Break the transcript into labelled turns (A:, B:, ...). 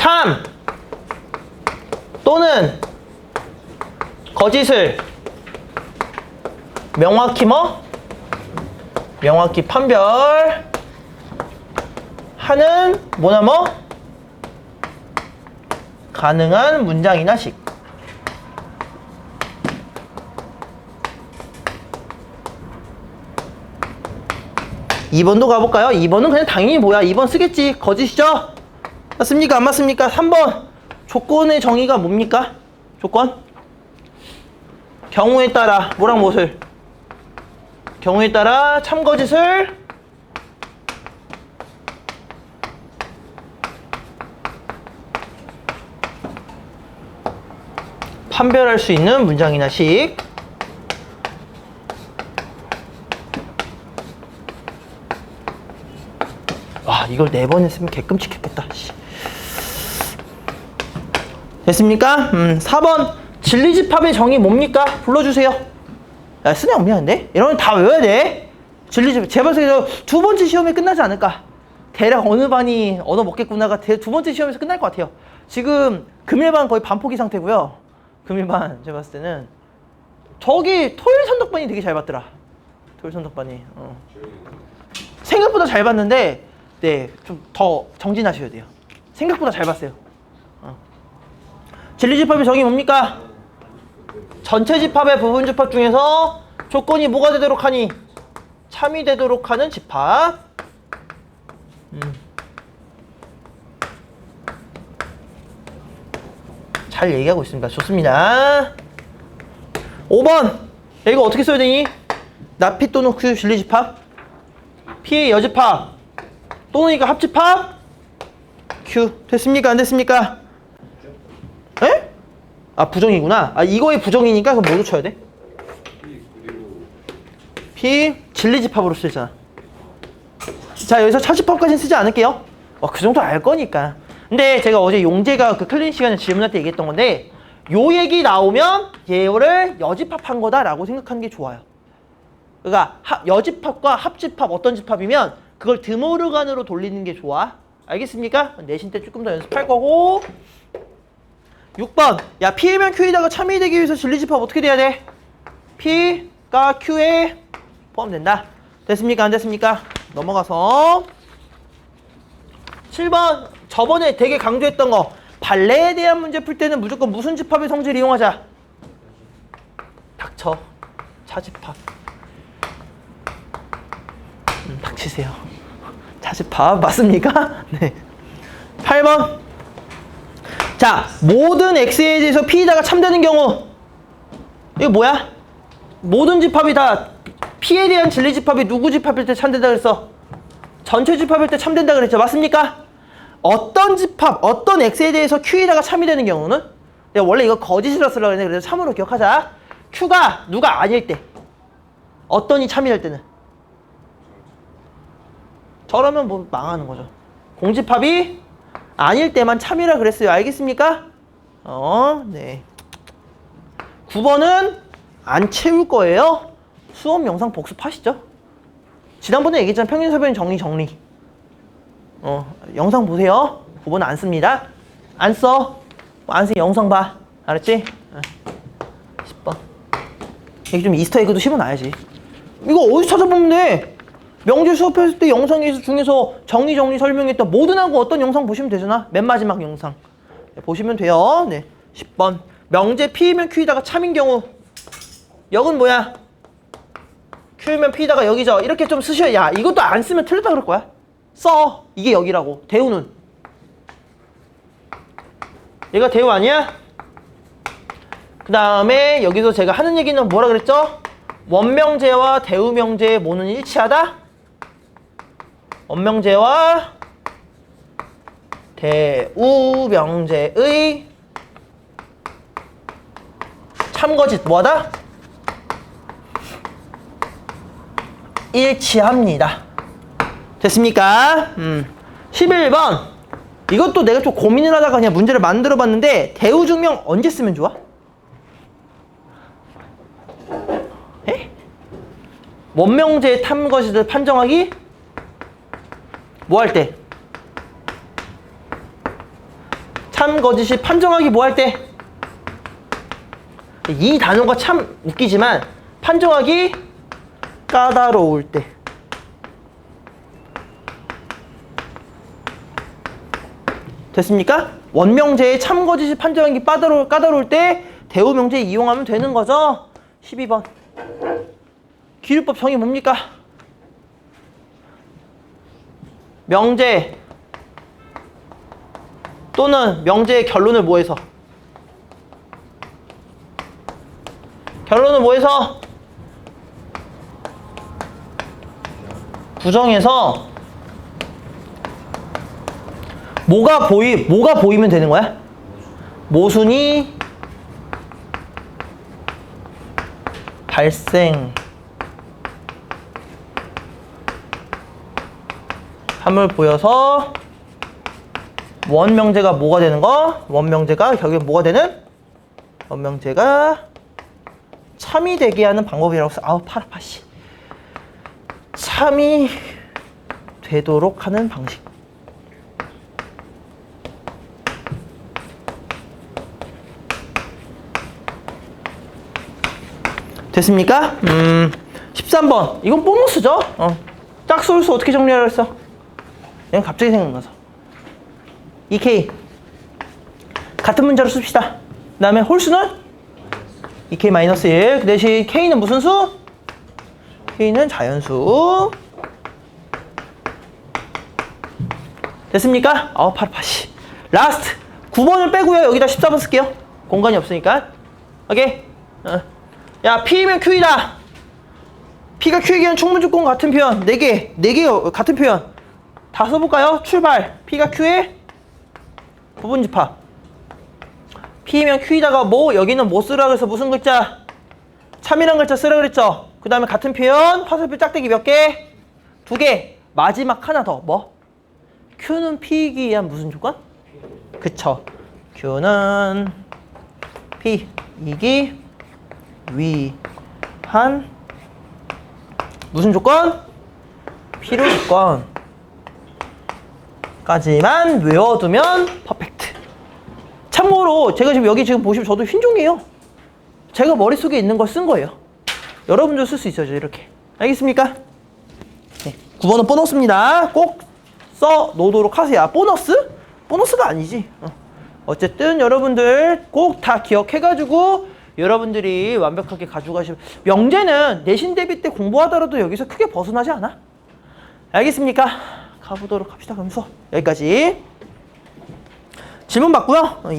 A: 참 또는 거짓을 명확히 뭐? 명확히 판별 하는 뭐나 뭐? 가능한 문장이나 식. 2번도 가볼까요? 2번은 그냥 당연히 뭐야? 2번 쓰겠지. 거짓이죠? 맞습니까? 안 맞습니까? 3번. 조건의 정의가 뭡니까? 조건? 경우에 따라 뭐랑 무엇을? 경우에 따라 참거짓을 판별할 수 있는 문장이나 식. 와 이걸 네 번 했으면 개끔찍했겠다. 씨. 됐습니까? 음, 4번 진리집합의 정의 뭡니까? 불러주세요. 야 쓰냐 근데? 이런 건다 외워야 돼. 진리집합 제발 그래서 두 번째 시험에 끝나지 않을까? 대략 어느 반이 얻어 먹겠구나가 대- 두 번째 시험에서 끝날 것 같아요. 지금 금일반 거의 반포기 상태고요. 금일반 제가 봤을 때는 저기 토요일 선덕반이 되게 잘 봤더라. 토요일 선덕반이. 어. 생각보다 잘 봤는데 네 좀 더 정진하셔야 돼요. 생각보다 잘 봤어요. 어. 진리집합의 정의 뭡니까? 전체 집합의 부분 집합 중에서 조건이 뭐가 되도록 하니 참이 되도록 하는 집합. 음. 잘 얘기하고 있습니다. 좋습니다. 5번. 이거 어떻게 써야 되니? 나피 또는 q 진리집합. P의 여집합. 또는 이거 합집합. Q. 됐습니까? 안 됐습니까? 에? 아 부정이구나. 아 이거의 부정이니까 그럼 뭐로 쳐야 돼? P 진리집합으로 쓰잖아. 자 여기서 차집합까지는 쓰지 않을게요. 어, 그 정도 알 거니까. 근데 제가 어제 용재가 그 클린 시간에 질문할 때 얘기했던 건데 요 얘기 나오면 얘를 여집합한 거다라고 생각하는 게 좋아요. 그러니까 합- 여집합과 합집합 어떤 집합이면 그걸 드모르간으로 돌리는 게 좋아. 알겠습니까? 내신 때 조금 더 연습할 거고 6번 야 P면 Q에다가 참이 되기 위해서 진리집합 어떻게 돼야 돼? P가 Q에 포함된다. 됐습니까? 안 됐습니까? 넘어가서 7번 저번에 되게 강조했던 거 발레에 대한 문제 풀 때는 무조건 무슨 집합의 성질을 이용하자. 닥쳐. 차집합. 음, 닥치세요. 차집합 맞습니까? 네. 8번 자, 모든 x에 대해서 p에다가 참되는 경우 이거 뭐야? 모든 집합이 다 p에 대한 진리 집합이 누구 집합일 때 참된다 그랬어? 전체 집합일 때 참된다 그랬죠. 맞습니까? 어떤 집합, 어떤 x에 대해서 q에다가 참이 되는 경우는 내가 원래 이거 거짓이라 쓰려고 했는데 그래서 참으로 기억하자. q가 누가 아닐 때 어떤이 참이 될 때는 저러면 뭐 망하는 거죠. 공집합이 아닐 때만 참이라 그랬어요. 알겠습니까? 어, 네. 9번은 안 채울 거예요. 수업 영상 복습하시죠. 지난번에 얘기했잖아. 평균 소변 정리 정리. 어, 영상 보세요. 9번은 안 씁니다. 안 써. 안 쓰, 영상 봐. 알았지? 어. 10번. 여기 좀 이스터 에그도 심어놔야지. 이거 어디서 찾아보면 돼? 명제 수업했을 때 영상에서 중에서 정리 정리 설명했던 모든 하고 어떤 영상 보시면 되잖아. 맨 마지막 영상. 네, 보시면 돼요. 네. 10번. 명제 P면 Q이다가 참인 경우. 역은 뭐야? Q면 P다가 여기죠. 이렇게 좀 쓰셔야. 야, 이것도 안 쓰면 틀렸다 그럴 거야. 써. 이게 여기라고. 대우는. 얘가 대우 아니야? 그 다음에 여기서 제가 하는 얘기는 뭐라 그랬죠? 원명제와 대우명제의 모는 일치하다? 원명제와 대우명제의 참거짓 뭐하다? 일치합니다. 됐습니까? 음. 11번. 이것도 내가 좀 고민을 하다가 그냥 문제를 만들어 봤는데 대우증명 언제 쓰면 좋아? 에? 원명제 탐거짓을 판정하기? 뭐 할 때? 참 거짓이 판정하기 뭐 할 때? 이 단어가 참 웃기지만 판정하기 까다로울 때. 됐습니까? 원명제의 참 거짓이 판정하기 까다로울, 까다로울 때 대우명제 이용하면 되는 거죠? 12번. 기류법 정의 뭡니까? 명제 또는 명제의 결론을 뭐해서? 결론을 뭐해서? 부정해서 뭐가 보이 뭐가 보이면 되는 거야? 모순이 발생 함을 보여서 원명제가 뭐가 되는 거? 원명제가 결국엔 뭐가 되는? 원명제가 참이 되게 하는 방법이라고 써. 아우 팔 아파 씨. 참이 되도록 하는 방식. 됐습니까? 음, 13번. 이건 보너스죠? 어. 짝수울수 어떻게 정리하라 했어? 그냥 갑자기 생각나서. 2K. 같은 문자로 씁시다. 그 다음에 홀수는? 2K 마이너스 1. 그 대신 K는 무슨 수? K는 자연수. 됐습니까? 아우, 씨. 라스트. 9번을 빼고요. 여기다 14번 쓸게요. 공간이 없으니까. 오케이? 어. 야, P면 Q이다. P가 Q에게는 충분 조건 같은 표현. 4개. 4개 같은 표현. 다 써볼까요? 출발. P가 Q에 부분집합. P면 Q이다가 뭐? 여기는 뭐 쓰라 그래서 무슨 글자? 참이란 글자 쓰라 그랬죠? 그 다음에 같은 표현. 화살표 짝대기 몇 개? 두 개. 마지막 하나 더. 뭐? Q는 P이기 위한 무슨 조건? 그쵸. Q는 P. 이기 위한 무슨 조건? 필요 조건. 까지만 외워두면 퍼펙트. 참고로 제가 지금 여기 지금 보시면 저도 흰종이에요. 제가 머릿속에 있는 걸 쓴 거예요. 여러분도 쓸 수 있어요. 이렇게. 알겠습니까? 네. 9번은 보너스입니다. 꼭 써 놓도록 하세요. 아, 보너스? 보너스가 아니지. 어. 어쨌든 여러분들 꼭 다 기억해가지고 여러분들이 완벽하게 가져가시면 명제는 내신 대비 때 공부하더라도 여기서 크게 벗어나지 않아. 알겠습니까? 가보도록 합시다. 수업 여기까지. 질문 받고요. 어, 이-